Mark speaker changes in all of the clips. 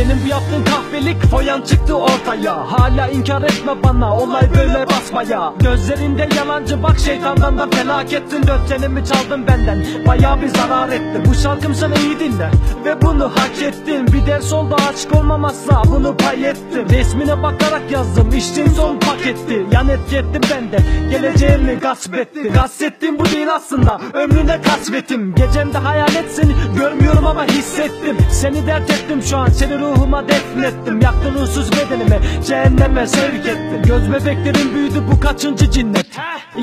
Speaker 1: Senin bu yaptığın kahvelik foyan çıktı ortaya. Hala inkar etme bana olay böyle basmaya. Gözlerinde yalancı bak şeytandan da felakettin. Dörtçenimi çaldın benden baya bir zarar etti Bu şarkım sana iyi dinle ve bunu hak ettin. Bir ders oldu aşk olmamazsa bunu pay ettim. Resmine bakarak yazdım içtin son paketti Yan etki ettim ben de geleceğimi gasp etti Kastettiğim bu değil aslında ömrüne kasvetim. Gecemde hayalet seni görmüyorum ama hissettim. Seni dert ettim şu an seni ruhuma defnettim. Yaktın uğursuz bedenimi cehenneme sevk ettin Göz bebeklerin büyüdü bu kaçıncı cinnet?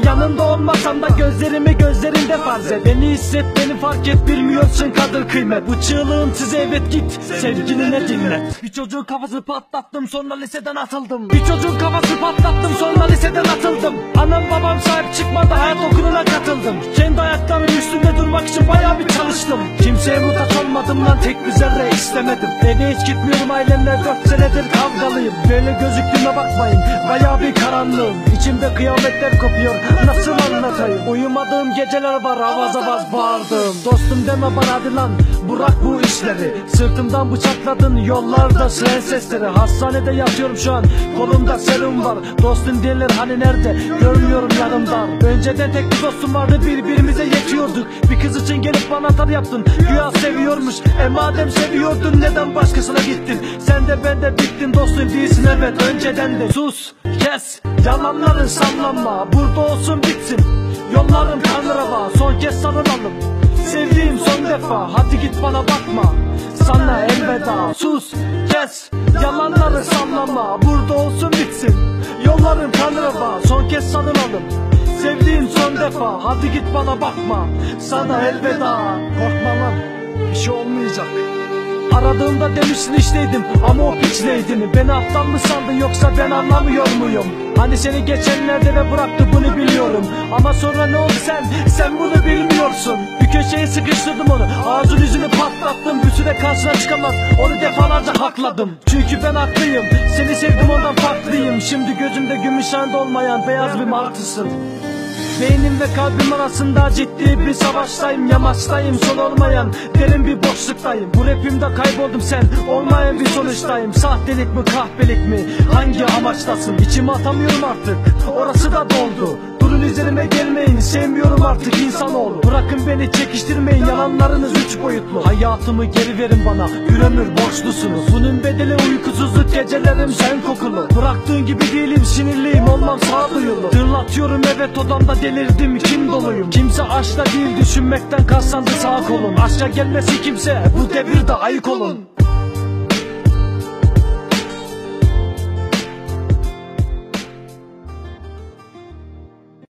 Speaker 1: Yanında olmasam da gözlerimi gözlerinde farz et. Beni hisset beni fark et. Bilmiyorsun kadır kıymet. Bu çığlığın size evet git. Sevgiline dinlet Bir çocuğun kafasını patlattım sonra liseden atıldım. Bir çocuğun kafasını patlattım sonra liseden atıldım. Anam babam sahip çıkmadı hayat okuluna katıldım. Kendi ayaklarımın üstünde durmak için bayağı bir çalıştım. Kimseye muhtaç olmadım lan tek bir zerre istemedim. Eve hiç gitmiyorum. Ailemle dört senedir kavgalıyım. Böyle gözüktüğüme bakmayın. Bayağı bir karanlığım. İçimde kıyametler kopuyor. Nasıl anlatayım? Uyumadığım geceler var. Avaz avaz bağırdım. Dostum deme bana hadi lan. Bırak bu işleri. Sırtımdan bıçakladın. Yollarda siren sesleri. Hastanede yatıyorum şu an. Kolumda serum var. Dostum diyenler hani nerede? Görmüyorum yanımdan Önceden tek bir dostum vardı. Birbirimize yetiyorduk. Bir kız için gelip bana atar yaptın. Güya seviyormuş. E madem seviyordun neden başkasına gittin? Sen de ben de bittin dostum değilsin evet önceden de. Sus kes yalanların sallanma burada olsun bitsin. Yollarım kan rava son kez sarılalım. Sevdiğim son defa hadi git bana bakma. Sana elveda sus kes Yalanları sallama burada olsun bitsin. Yollarım kan rava son kez sarılalım. Sevdiğim son defa hadi git bana bakma. Sana elveda Korkma lan bir şey olmayacak Aradığımda demişsin işteydim ama o piçleydin Beni aptal mı sandın yoksa ben anlamıyor muyum? Hani seni geçenlerde ve bıraktı bunu biliyorum. Ama sonra ne oldu sen? Sen bunu bilmiyorsun. Bir köşeye sıkıştırdım onu. Ağzın yüzünü patlattım. Bir süre karşına çıkamaz. Onu defalarca hakladım. Çünkü ben haklıyım. Seni sevdim ondan farklıyım. Şimdi gözümde gümüşhanede olmayan beyaz bir martısın Beynim ve kalbim arasında ciddi bir savaştayım Yamaçtayım son olmayan derin bir boşluktayım. Bu rapimde kayboldum sen olmayan bir sonuçtayım. Sahtelik mi kahpelik mi hangi amaçtasın? İçime atamıyorum artık orası da doldu. Durun üzerime gelmeyin sevmiyorum artık insanoğlu. Bırakın beni çekiştirmeyin yalanlarınız üç boyutlu. Hayatımı geri verin bana bir ömür borçlusunuz. Bunun bedeli uykusuzluk gecelerim sen kokulu. Bıraktığın gibi değilim sinirliyim olmam sağduyulu. Tırlatıyorum evet odamda delirdim kim doluyum. Kimse aşkta değil düşünmekten kaslandı sağ kolum. Aşka gelmesi kimse bu devirde ayık olun